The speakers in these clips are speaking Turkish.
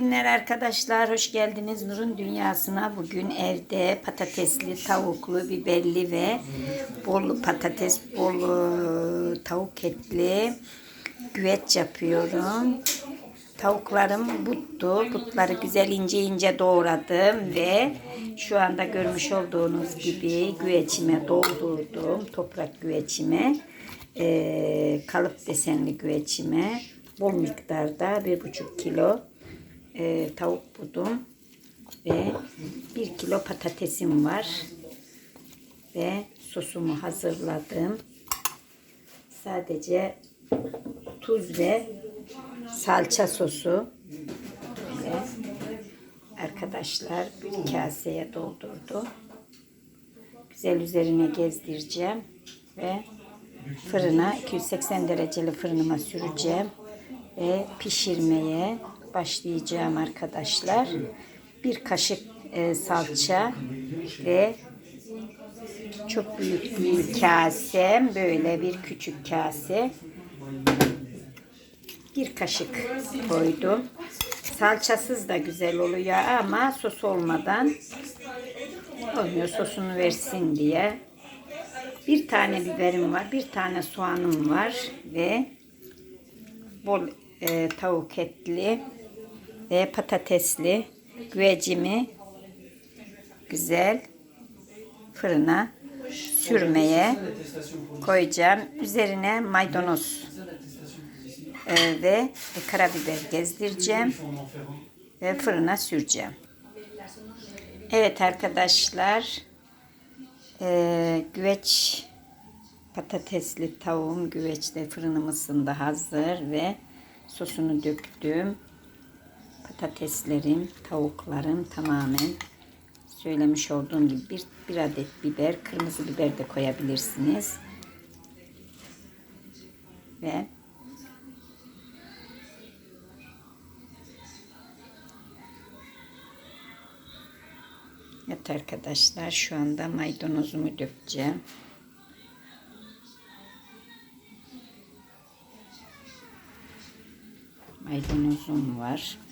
günler arkadaşlar. Hoş geldiniz Nur'un dünyasına. Bugün evde patatesli, tavuklu, biberli ve bol patates, bol e, tavuk etli güveç yapıyorum. Tavuklarım buttu. Butları güzel ince ince doğradım ve şu anda görmüş olduğunuz gibi güveçime doldurdum. Toprak güveçime, e, kalıp desenli güveçime bol miktarda bir buçuk kilo e, tavuk budum ve bir kilo patatesim var ve sosumu hazırladım. Sadece tuz ve salça sosu ve arkadaşlar bir kaseye doldurdu. Güzel üzerine gezdireceğim ve fırına 280 dereceli fırınıma süreceğim ve pişirmeye başlayacağım arkadaşlar. Bir kaşık e, salça ve çok büyük bir kasem böyle bir küçük kase bir kaşık koydum. Salçasız da güzel oluyor ama sos olmadan olmuyor sosunu versin diye. Bir tane biberim var, bir tane soğanım var ve bol e, tavuk etli ve patatesli güvecimi güzel fırına sürmeye koyacağım. Üzerine maydanoz e, ve karabiber gezdireceğim ve fırına süreceğim. Evet arkadaşlar e, güveç patatesli tavuğum güveçte fırınım ısındı hazır ve sosunu döktüm. Patateslerim, tavuklarım tamamen söylemiş olduğum gibi bir, bir adet biber, kırmızı biber de koyabilirsiniz. Ve Evet arkadaşlar şu anda maydanozumu dökeceğim. Maydanozum var.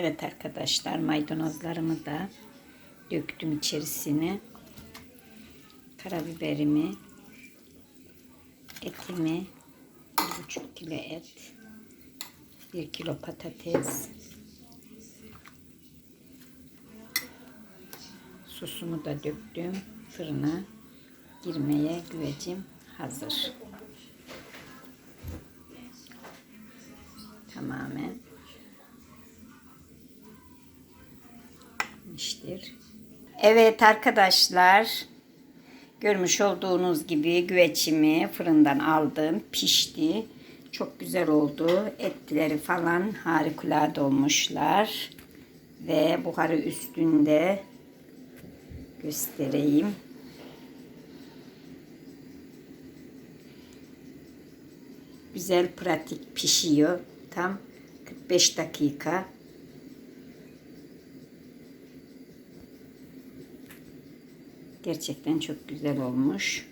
Evet arkadaşlar maydanozlarımı da döktüm içerisine. Karabiberimi, etimi, bir buçuk kilo et, bir kilo patates, sosumu da döktüm. Fırına girmeye güvecim hazır. Tamamen pişmiştir. Evet arkadaşlar görmüş olduğunuz gibi güveçimi fırından aldım pişti. Çok güzel oldu. Etleri falan harikulade olmuşlar. Ve buharı üstünde göstereyim. Güzel pratik pişiyor. Tam 45 dakika. Gerçekten çok güzel olmuş.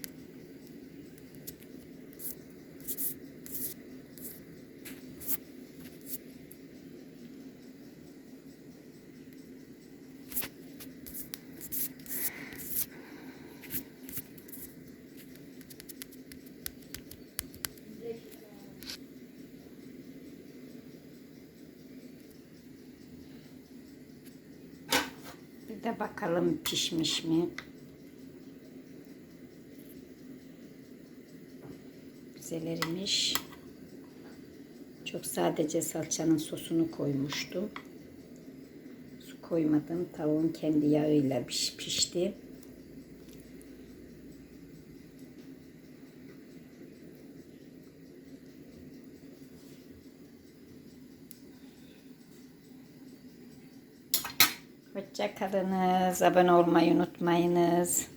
Bir de bakalım pişmiş mi? Güzel erimiş. Çok sadece salçanın sosunu koymuştum. Su koymadım. Tavuğun kendi yağıyla piş, pişti. Hoşça kalınız. Abone olmayı unutmayınız.